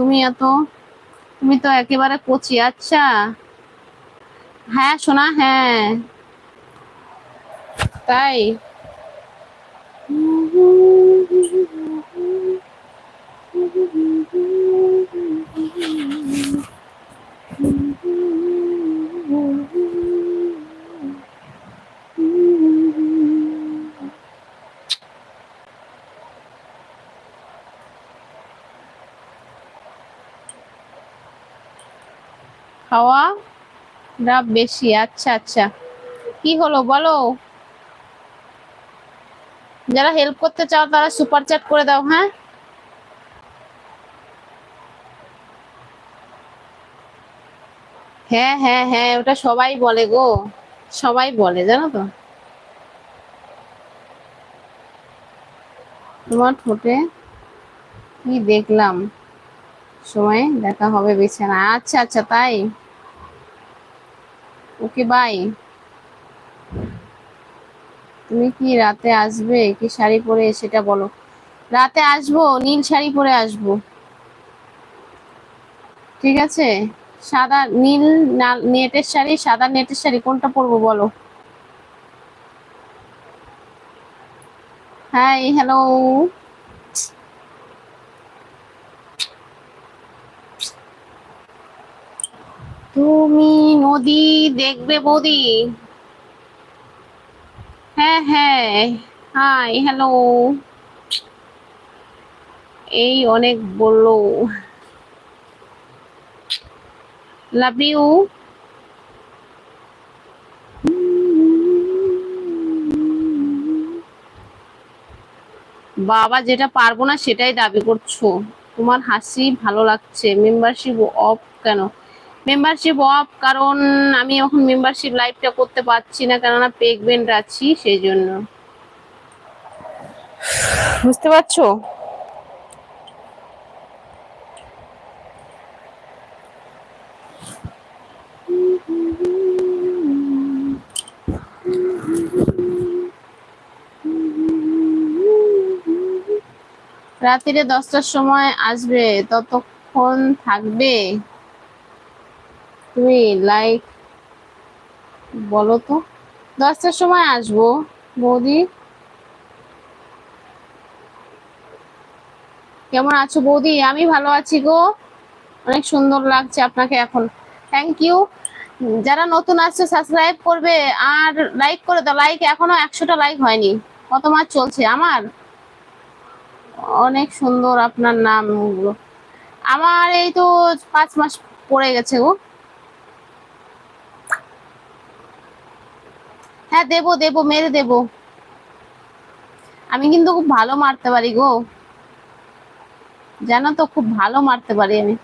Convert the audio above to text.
তুমি এত তুমি তো একেবারে কচি আচ্ছা। হ্যাঁ শোনা হ্যাঁ। তাই। খাওয়া ডাব বেশি আচ্ছা আচ্ছা। কি হলো বলো? যারা হেল্প করতে চাও তারা সুপার চ্যাট করে দাও হ্যাঁ? হ্যাঁ হ্যাঁ হ্যাঁ ওটা সবাই বলে গো। সবাই বলে, জানো তো? তোমার ঠোঁটে কি দেখলাম? সময় দেখা হবে বিছানা আচ্ছা আচ্ছা তাই? Okay bye. তুমি কি রাতে আসবে? কি শাড়ি পরে সেটা বলো। রাতে আসব, নীল শাড়ি পরে আসব। ঠিক আছে? সাদা নীল নেটের শাড়ি, সাদা নেটের শাড়ি, কোনটা পরবো বলো? হাই হ্যালো তুমি নদী দেখবে বৌদি। হ্যাঁ হ্যাঁ হাই হ্যালো এই অনেক বলল। লাভ ইউ বাবা, যেটা পারব না সেটাই দাবি করছ। তোমার হাসি ভালো লাগছে। মেম্বারশিপ অফ কেন? মেম্বারশিপ অফ কারণ আমি এখন মেম্বারশিপ লাইভটা করতে পারছি না, কেননা প্রেগনেন্ট আছি সেই জন্য বুঝতে পারছ? রাত্রিরে দশটার সময় আসবে, ততক্ষণ থাকবে। তুমি লাইক বলো তো দশটার সময় আসব, বৌদি। কেমন আছো বৌদি? আমি ভালো আছি গো। অনেক সুন্দর লাগছে আপনাকে এখন। থ্যাংক ইউ যারা নতুন আসছে সাবস্ক্রাইব করবে। আর লাইক করে দাও। লাইক এখনও একশোটা লাইক হয়নি। কত মাস চলছে? আমার? অনেক সুন্দর আপনার নামগুলো। আমার এই তো পাঁচ মাস পড়ে গেছে গো। হ্যাঁ দেবো দেবো, মেরে দেবো। আমি কিন্তু খুব ভালো মারতে পারি গো। জানো তো, খুব ভালো মারতে পারি আমি।